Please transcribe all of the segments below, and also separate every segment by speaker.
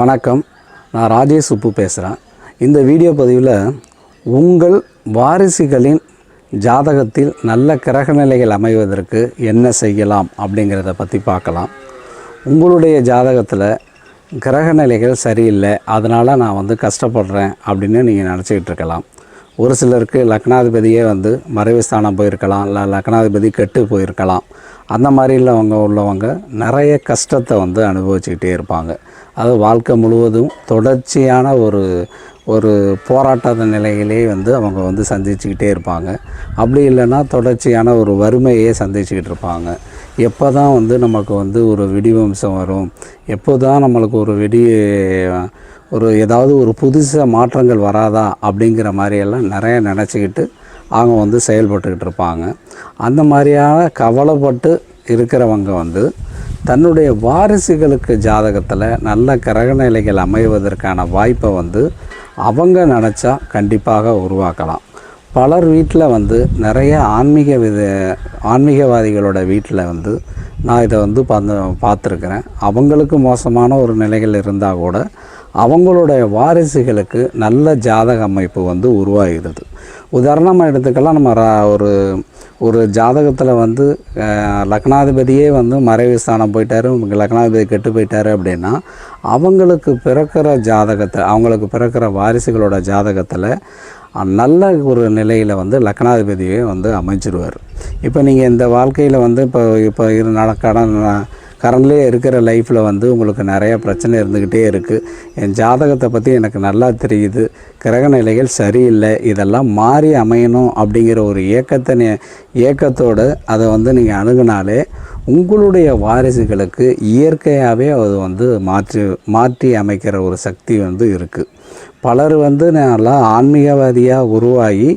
Speaker 1: வணக்கம். நான் ராஜேஷ் உப்பு பேசுகிறேன் இந்த வீடியோ பதிவில் உங்கள் வாரிசுகளின் ஜாதகத்தில் நல்ல கிரக நிலைகள் அமைவதற்கு என்ன செய்யலாம் அப்படிங்கிறத பற்றி பார்க்கலாம். உங்களுடைய ஜாதகத்தில் கிரக நிலைகள் சரியில்லை அதனால் நான் வந்து கஷ்டப்படுறேன் அப்படின்னு நீங்கள் நினச்சிக்கிட்டு இருக்கலாம். ஒரு சிலருக்கு லக்னாதிபதியே வந்து மறைவு ஸ்தானம் போயிருக்கலாம் இல்லை லக்னாதிபதி கெட்டு போயிருக்கலாம். அந்த மாதிரி உள்ளவங்க உள்ளவங்க நிறைய கஷ்டத்தை வந்து அனுபவிச்சுக்கிட்டே இருப்பாங்க. அது வாழ்க்கை முழுவதும் தொடர்ச்சியான ஒரு ஒரு போராட்ட நிலையிலே வந்து அவங்க வந்து சந்திச்சுக்கிட்டே இருப்பாங்க. அப்படி இல்லைன்னா தொடர்ச்சியான ஒரு வறுமையே சந்திச்சுக்கிட்டு இருப்பாங்க. எப்போ தான் வந்து நமக்கு வந்து ஒரு வெடிவம்சம் வரும் எப்போ தான் நம்மளுக்கு ஒரு வெடி ஒரு ஏதாவது ஒரு புதுசாக மாற்றங்கள் வராதா அப்படிங்கிற மாதிரியெல்லாம் நிறைய நினச்சிக்கிட்டு அவங்க வந்து செயல்பட்டுக்கிட்டு இருப்பாங்க. அந்த மாதிரியான கவலைப்பட்டு இருக்கிறவங்க வந்து தன்னுடைய வாரிசுகளுக்கு ஜாதகத்தில் நல்ல கிரகநிலைகள் அமைவதற்கான வாய்ப்பை வந்து அவங்க நினச்சா கண்டிப்பாக உருவாக்கலாம். பலர் வீட்டில் வந்து நிறைய ஆன்மீக வித ஆன்மீகவாதிகளோட வீட்டில் வந்து நான் இதை வந்து பார்த்து பார்த்துருக்குறேன். அவங்களுக்கு மோசமான ஒரு நிலைகள் இருந்தால் கூட அவங்களுடைய வாரிசுகளுக்கு நல்ல ஜாதக அமைப்பு வந்து உருவாகிறது உதாரணமாக எடுத்துக்கலாம் நம்ம ரா- ஒரு ஒரு ஜாதகத்தில் வந்து லக்னாதிபதியே வந்து மறைவு ஸ்தானம் போயிட்டாரு லக்னாதிபதி கெட்டு போயிட்டாரு அப்படின்னா அவங்களுக்கு பிறக்கிற ஜாதகத்தை அவங்களுக்கு பிறக்கிற வாரிசுகளோட ஜாதகத்தில் நல்ல ஒரு நிலையில் வந்து லக்னாதிபதியே வந்து அமைச்சிருவார் இப்போ நீங்கள் இந்த வாழ்க்கையில் வந்து இப்போ இப்போ இரு நடக்கடன் கரண்ட்லேயே இருக்கிற லைஃப்பில் வந்து உங்களுக்கு நிறையா பிரச்சனை இருந்துக்கிட்டே இருக்குது என் ஜாதகத்தை பற்றி எனக்கு நல்லா தெரியுது. கிரக நிலைகள் சரியில்லை. இதெல்லாம் மாறி அமையணும் அப்படிங்கிற ஒரு ஏக்கத்தை நே- ஏக்கத்தோடு அதை வந்து நீங்கள் அணுகுனாலே உங்களுடைய வாரிசுகளுக்கு இயற்கையாகவே அது வந்து மாற்றி மாற்றி அமைக்கிற ஒரு சக்தி வந்து இருக்குது பலர் வந்து நல்லா ஆன்மீகவாதியாக உருவாகி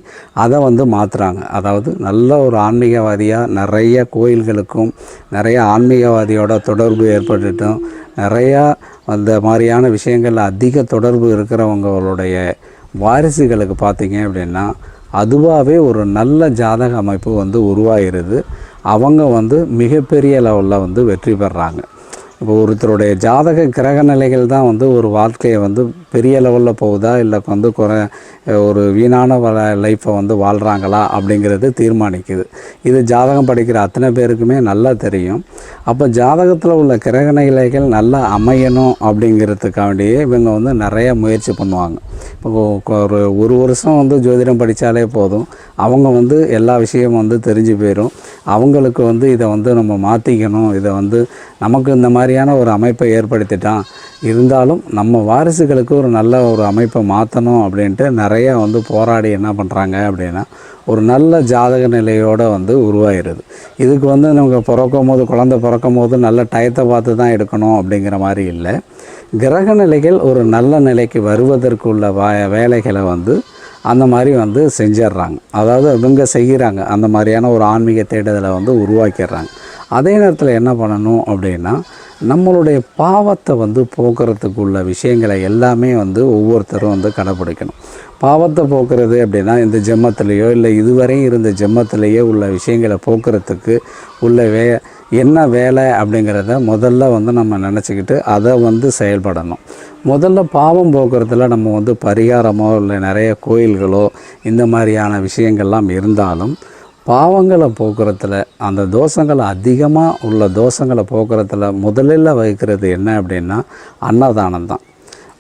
Speaker 1: அதை வந்து மாற்றுறாங்க அதாவது நல்ல ஒரு ஆன்மீகவாதியாக நிறைய கோயில்களுக்கும் நிறைய ஆன்மீகவாதியோட தொடர்பு ஏற்பட்டுட்டும். நிறையா அந்த மாதிரியான விஷயங்களில் அதிக தொடர்பு இருக்கிறவங்களுடைய வாரிசுகளுக்கு பார்த்திங்க அப்படின்னா அதுவாகவே ஒரு நல்ல ஜாதக அமைப்பு வந்து உருவாகிறது. அவங்க வந்து மிகப்பெரிய லெவலில் வந்து வெற்றி பெறுறாங்க இப்போ ஒருத்தருடைய ஜாதக கிரக நிலைகள் தான் வந்து ஒரு வாழ்க்கையை வந்து பெரிய லெவலில் போகுதா? இல்லை வந்து குறை ஒரு வீணான வ லைஃப்பை வந்து வாழ்கிறாங்களா அப்படிங்கிறது தீர்மானிக்குது. இது ஜாதகம் படிக்கிற அத்தனை பேருக்குமே நல்லா தெரியும். அப்போ ஜாதகத்தில் உள்ள கிரக நிலைகள் நல்லா அமையணும் அப்படிங்கிறதுக்காண்டியே இவங்க வந்து நிறைய முயற்சி பண்ணுவாங்க. இப்போ ஒரு ஒரு வருஷம் வந்து ஜோதிடம் படித்தாலே போதும். அவங்க வந்து எல்லா விஷயமும் வந்து தெரிஞ்சு போயிடும் அவங்களுக்கு வந்து இதை வந்து நம்ம மாற்றிக்கணும் இதை வந்து நமக்கு இந்த மாதிரியான ஒரு அமைப்பை ஏற்படுத்திட்டான். இருந்தாலும் நம்ம வாரிசுகளுக்கு ஒரு நல்ல ஒரு அமைப்பை மாற்றணும் அப்படின்ட்டு நிறையா வந்து போராடி என்ன பண்ணுறாங்க அப்படின்னா ஒரு நல்ல ஜாதக நிலையோடு வந்து உருவாயிருது இதுக்கு வந்து நமக்கு பிறக்கும் போது குழந்தை பிறக்கும் போது நல்ல டயத்தை பார்த்து தான் எடுக்கணும் அப்படிங்கிற மாதிரி இல்லை. கிரக நிலைகள் ஒரு நல்ல நிலைக்கு வருவதற்குள்ள வா வேலைகளை வந்து அந்த மாதிரி வந்து செஞ்சிடுறாங்க. அதாவது இவங்க செய்கிறாங்க. அந்த மாதிரியான ஒரு ஆன்மீக தேடுதலை வந்து உருவாக்கிடுறாங்க. அதே நேரத்தில் என்ன பண்ணணும் அப்படின்னா நம்மளுடைய பாவத்தை வந்து போக்குறதுக்குள்ள விஷயங்களை எல்லாமே வந்து ஒவ்வொருத்தரும் வந்து கடைப்பிடிக்கணும் பாவத்தை போக்குறது அப்படின்னா இந்த ஜெம்மத்திலேயோ இல்லை இதுவரையும் இருந்த ஜெம்மத்திலேயே உள்ள விஷயங்களை போக்குறதுக்கு உள்ள வே என்ன வேலை அப்படிங்கிறத முதல்ல வந்து நம்ம நினச்சிக்கிட்டு அதை வந்து செயல்படணும். முதல்ல பாவம் போக்குறதுல நம்ம வந்து பரிகாரமோ இல்லை நிறைய கோயில்களோ இந்த மாதிரியான விஷயங்கள்லாம் இருந்தாலும் பாவங்களை போக்குறதுல அந்த தோஷங்களை அதிகமாக உள்ள தோஷங்களை போக்குறதுல முதலில் வைக்கிறது என்ன அப்படின்னா அன்னதானம் தான்.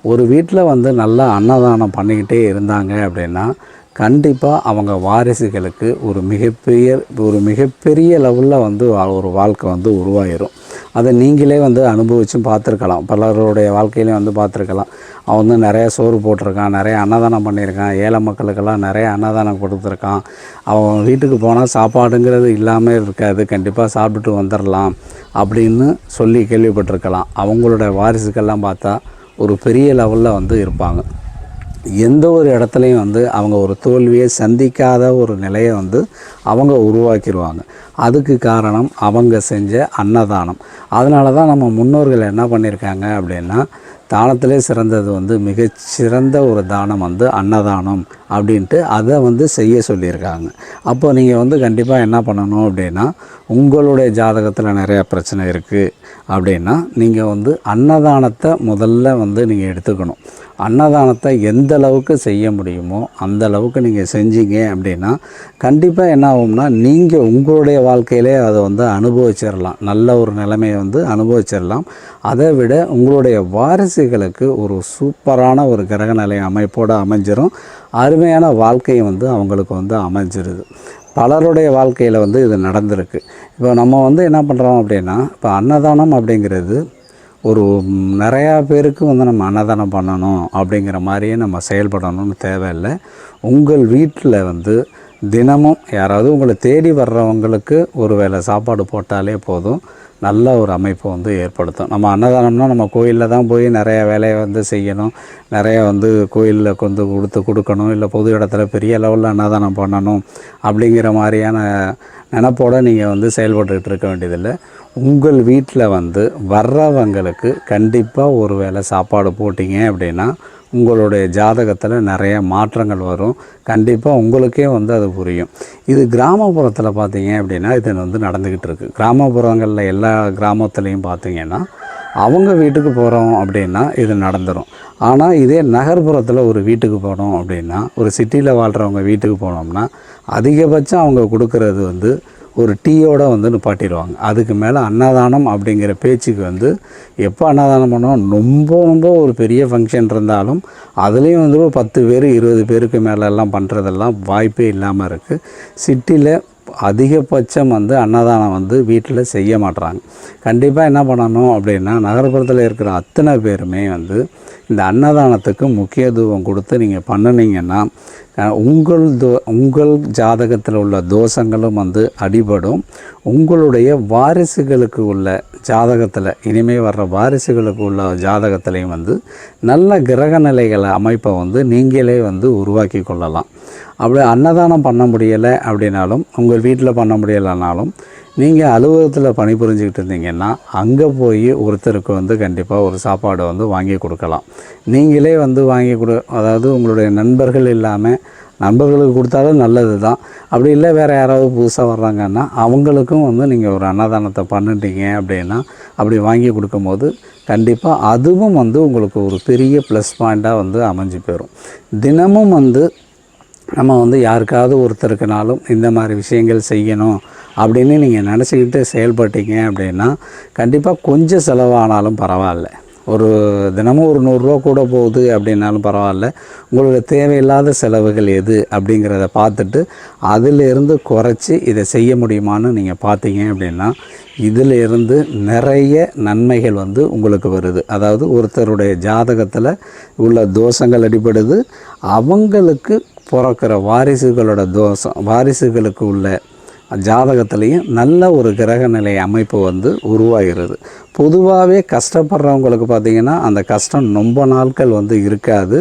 Speaker 1: ஒரு வீட்டில் வந்து நல்லா அன்னதானம் பண்ணிக்கிட்டே இருந்தாங்க அப்படின்னா கண்டிப்பாக அவங்க வாரிசுகளுக்கு ஒரு மிகப்பெரிய ஒரு மிகப்பெரிய லெவலில் வந்து வா- ஒரு வாழ்க்கை வந்து உருவாயிரும். அதை நீங்களே வந்து அனுபவிச்சும் பார்த்துருக்கலாம். பலருடைய வாழ்க்கையிலையும் வந்து பார்த்துருக்கலாம். அவன் வந்து நிறைய சோறு போட்டிருக்கான் நிறைய அன்னதானம் பண்ணியிருக்கான் ஏழை மக்களுக்கெல்லாம் நிறைய அன்னதானம் கொடுத்துருக்கான். அவன் வீட்டுக்கு போனால் சாப்பாடுங்கிறது இல்லாமல் இருக்காது. கண்டிப்பாக சாப்பிட்டுட்டு வந்துடலாம் அப்படின்னு சொல்லி கேள்விப்பட்டிருக்கலாம். அவங்களோட வாரிசுக்கெல்லாம் பார்த்தா ஒரு பெரிய லெவலில் வந்து இருப்பாங்க. எந்த ஒரு இடத்துலையும் வந்து அவங்க ஒரு தோல்வியை சந்திக்காத ஒரு நிலையை வந்து அவங்க உருவாக்கிடுவாங்க அதுக்கு காரணம் அவங்க செஞ்ச அன்னதானம். அதனால தான் நம்ம முன்னோர்கள் என்ன பண்ணியிருக்காங்க அப்படின்னா தானத்திலே சிறந்தது வந்து மிகச்சிறந்த ஒரு தானம் வந்து அன்னதானம் அப்படின்ட்டு அதை வந்து செய்ய சொல்லியிருக்காங்க. அப்போ நீங்கள் வந்து கண்டிப்பாக என்ன பண்ணணும் அப்படின்னா உங்களுடைய ஜாதகத்தில் நிறையா பிரச்சனை இருக்குது அப்படின்னா நீங்கள் வந்து அன்னதானத்தை முதல்ல வந்து நீங்கள் எடுத்துக்கணும். அன்னதானத்தை எந்த அளவுக்கு செய்ய முடியுமோ அந்த அளவுக்கு நீங்கள் செஞ்சீங்க அப்படின்னா கண்டிப்பாக என்ன ஆகும்னா நீங்கள் உங்களுடைய வாழ்க்கையிலே அதை வந்து அனுபவிச்சிடலாம் நல்ல ஒரு நிலைமையை வந்து அனுபவிச்சிடலாம் அதை விட உங்களுடைய வாரிசுகளுக்கு ஒரு சூப்பரான ஒரு கிரக நிலை அமைப்போடு அமைஞ்சிரும். அருமையான வாழ்க்கையை வந்து அவங்களுக்கு வந்து அமைஞ்சிருது. பலருடைய வாழ்க்கையில் வந்து இது நடந்திருக்கு. இப்போ நம்ம வந்து என்ன பண்ணுறோம் அப்படின்னா இப்போ அன்னதானம் அப்படிங்கிறது ஒரு நிறையா பேருக்கு வந்து நம்ம அன்னதானம் பண்ணணும் அப்படிங்கிற மாதிரியே நம்ம செயல்படணும்னு தேவையில்லை. உங்கள் வீட்டில் வந்து தினமும் யாராவது உங்களை தேடி வர்றவங்களுக்கு ஒரு வேளை சாப்பாடு போட்டாலே போதும். நல்ல ஒரு அமைப்பை வந்து ஏற்படுத்தும். நம்ம அன்னதானம்னா நம்ம கோயிலில் தான் போய் நிறைய வேலையை வந்து செய்யணும். நிறைய வந்து கோயிலில் கொண்டு கொடுத்து கொடுக்கணும். இல்லை பொது இடத்துல பெரிய லெவலில் அன்னதானம் பண்ணணும் அப்படிங்கிற மாதிரியான நினப்போட நீங்கள் வந்து செயல்பட்டுக்கிட்டு இருக்க வேண்டியதில்லை. உங்கள் வீட்டில் வந்து வர்றவங்களுக்கு கண்டிப்பாக ஒரு வேளை சாப்பாடு போட்டிங்க அப்படின்னா உங்களுடைய ஜாதகத்தில் நிறைய மாற்றங்கள் வரும். கண்டிப்பாக உங்களுக்கே வந்து அது புரியும். இது கிராமப்புறத்தில் பார்த்தீங்க அப்படின்னா இது வந்து நடந்துக்கிட்டு இருக்குது கிராமப்புறங்களில் எல்லா கிராமத்துலேயும் பார்த்தீங்கன்னா அவங்க வீட்டுக்கு போகிறோம் அப்படின்னா இது நடந்துடும் ஆனால் இதே நகர்ப்புறத்தில் ஒரு வீட்டுக்கு போனோம் அப்படின்னா ஒரு சிட்டியில் வாழ்கிறவங்க வீட்டுக்கு போனோம்னா அதிகபட்சம் அவங்க கொடுக்கறது வந்து ஒரு டீயோடு வந்து நிப்பாட்டிடுவாங்க. அதுக்கு மேலே அன்னதானம் அப்படிங்கிற பேச்சுக்கு வந்து எப்போ அன்னதானம் பண்ணோம் ரொம்ப ரொம்ப ஒரு பெரிய ஃபங்க்ஷன் இருந்தாலும் அதுலேயும் வந்து ஒரு பத்து பேர் இருபது பேருக்கு மேலெல்லாம் பண்ணுறதெல்லாம் வாய்ப்பே இல்லாமல் இருக்குது சிட்டியில் அதிகபட்சம் வந்து அன்னதானம் வந்து வீட்டில் செய்ய மாட்றாங்க. கண்டிப்பாக என்ன பண்ணணும் அப்படின்னா நகர்ப்புறத்தில் இருக்கிற அத்தனை பேருமே வந்து இந்த அன்னதானத்துக்கு முக்கியத்துவம் கொடுத்து நீங்கள் பண்ணுனீங்கன்னா உங்கள் தோ உங்கள் ஜாதகத்தில் உள்ள தோஷங்களும் வந்து அடிபடும். உங்களுடைய வாரிசுகளுக்கு உள்ள ஜாதகத்தில் இனிமேல் வர்ற வாரிசுகளுக்கு உள்ள ஜாதகத்திலையும் வந்து நல்ல கிரக நிலைகளை அமைப்பை வந்து நீங்களே வந்து உருவாக்கி கொள்ளலாம். அப்படி அன்னதானம் பண்ண முடியலை அப்படின்னாலும் உங்கள் வீட்டில் பண்ண முடியலைனாலும் நீங்கள் அலுவலகத்தில் பணிபுரிஞ்சுக்கிட்டு இருந்தீங்கன்னா அங்கே போய் ஒருத்தருக்கு வந்து கண்டிப்பாக ஒரு சாப்பாடு வந்து வாங்கி கொடுக்கலாம். நீங்களே வந்து வாங்கி கொடு அதாவது உங்களுடைய நண்பர்கள் இல்லாமல் நண்பர்களுக்கு கொடுத்தாலும் நல்லது தான் அப்படி இல்லை வேறு யாராவது புதுசாக வர்றாங்கன்னா அவங்களுக்கும் வந்து நீங்கள் ஒரு அன்னதானத்தை பண்ணிட்டீங்க அப்படின்னா அப்படி வாங்கி கொடுக்கும்போது கண்டிப்பாக அதுவும் வந்து உங்களுக்கு ஒரு பெரிய ப்ளஸ் பாயிண்ட்டாக வந்து அமைஞ்சு போயிடும் தினமும் வந்து நம்ம வந்து யாருக்காவது ஒருத்தருக்குனாலும் இந்த மாதிரி விஷயங்கள் செய்யணும் அப்படின்னு நீங்கள் நினச்சிக்கிட்டு செயல்பட்டீங்க அப்படின்னா கண்டிப்பாக கொஞ்சம் செலவானாலும் பரவாயில்ல. ஒரு தினமும் ஒரு நூறுரூவா கூட போகுது அப்படின்னாலும் பரவாயில்ல. உங்களோட தேவையில்லாத செலவுகள் எது அப்படிங்கிறத பார்த்துட்டு அதிலிருந்து குறைச்சி இதை செய்ய முடியுமான்னு நீங்கள் பார்த்தீங்க அப்படின்னா இதிலிருந்து நிறைய நன்மைகள் வந்து உங்களுக்கு வருது. அதாவது ஒருத்தருடைய ஜாதகத்தில் உள்ள தோஷங்கள் அடிபடுது. அவங்களுக்கு பிறக்கிற வாரிசுகளோட தோஷம் வாரிசுகளுக்கு உள்ள ஜாதகத்திலையும் நல்ல ஒரு கிரக நிலை அமைப்பு வந்து உருவாகிறது. பொதுவாகவே கஷ்டப்படுறவங்களுக்கு பார்த்திங்கன்னா அந்த கஷ்டம் ரொம்ப நாட்கள் வந்து இருக்காது.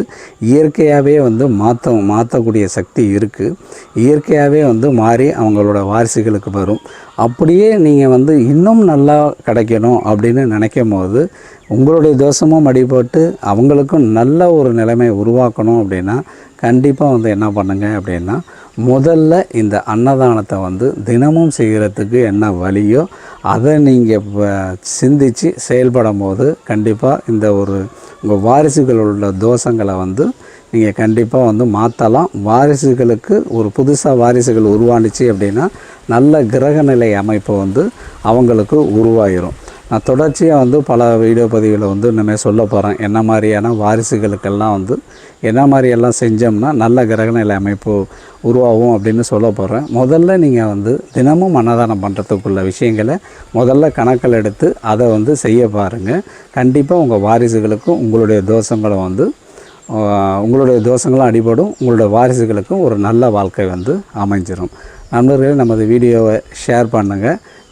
Speaker 1: இயற்கையாகவே வந்து மாற்ற மாற்றக்கூடிய சக்தி இருக்குது இயற்கையாகவே வந்து மாறி அவங்களோட வாரிசுகளுக்கு வரும். அப்படியே நீங்கள் வந்து இன்னும் நல்லா கிடைக்கணும் அப்படின்னு நினைக்கும் போது உங்களுடைய தோஷமும் அடிபட்டு அவங்களுக்கும் நல்ல ஒரு நிலைமை உருவாக்கணும் அப்படின்னா கண்டிப்பாக வந்து என்ன பண்ணுங்கள் அப்படின்னா முதல்ல இந்த அன்னதானத்தை வந்து தினமும் செய்கிறதுக்கு என்ன வழியோ அதை நீங்கள் சிந்தித்து செயல்படும் போது கண்டிப்பாக இந்த ஒரு உங்கள் வாரிசுகள் உள்ள தோஷங்களை வந்து நீங்கள் கண்டிப்பாக வந்து மாற்றலாம் வாரிசுகளுக்கு ஒரு புதுசாக வாரிசுகள் உருவானுச்சு அப்படின்னா நல்ல கிரகநிலை அமைப்பு வந்து அவங்களுக்கு உருவாயிரும். நான் தொடர்ச்சியாக வந்து பல வீடியோ பதிவுகளை வந்து இனிமேல் சொல்ல போகிறேன் என்ன மாதிரியான வாரிசுகளுக்கெல்லாம் வந்து என்ன மாதிரியெல்லாம் செஞ்சோம்னா நல்ல கிரகநிலை அமைப்பு உருவாகும் அப்படின்னு சொல்ல போகிறேன் முதல்ல நீங்கள் வந்து தினமும் அன்னதானம் பண்ணுறதுக்குள்ள விஷயங்களை முதல்ல கணக்கில் எடுத்து அதை வந்து செய்ய பாருங்கள் கண்டிப்பாக உங்கள் வாரிசுகளுக்கும் உங்களுடைய தோஷங்களும் வந்து உங்களுடைய தோஷங்களும் அடிபடும். உங்களுடைய வாரிசுகளுக்கும் ஒரு நல்ல வாழ்க்கை வந்து அமைஞ்சிடும் நண்பர்களே நமது வீடியோவை ஷேர் பண்ணுங்கள்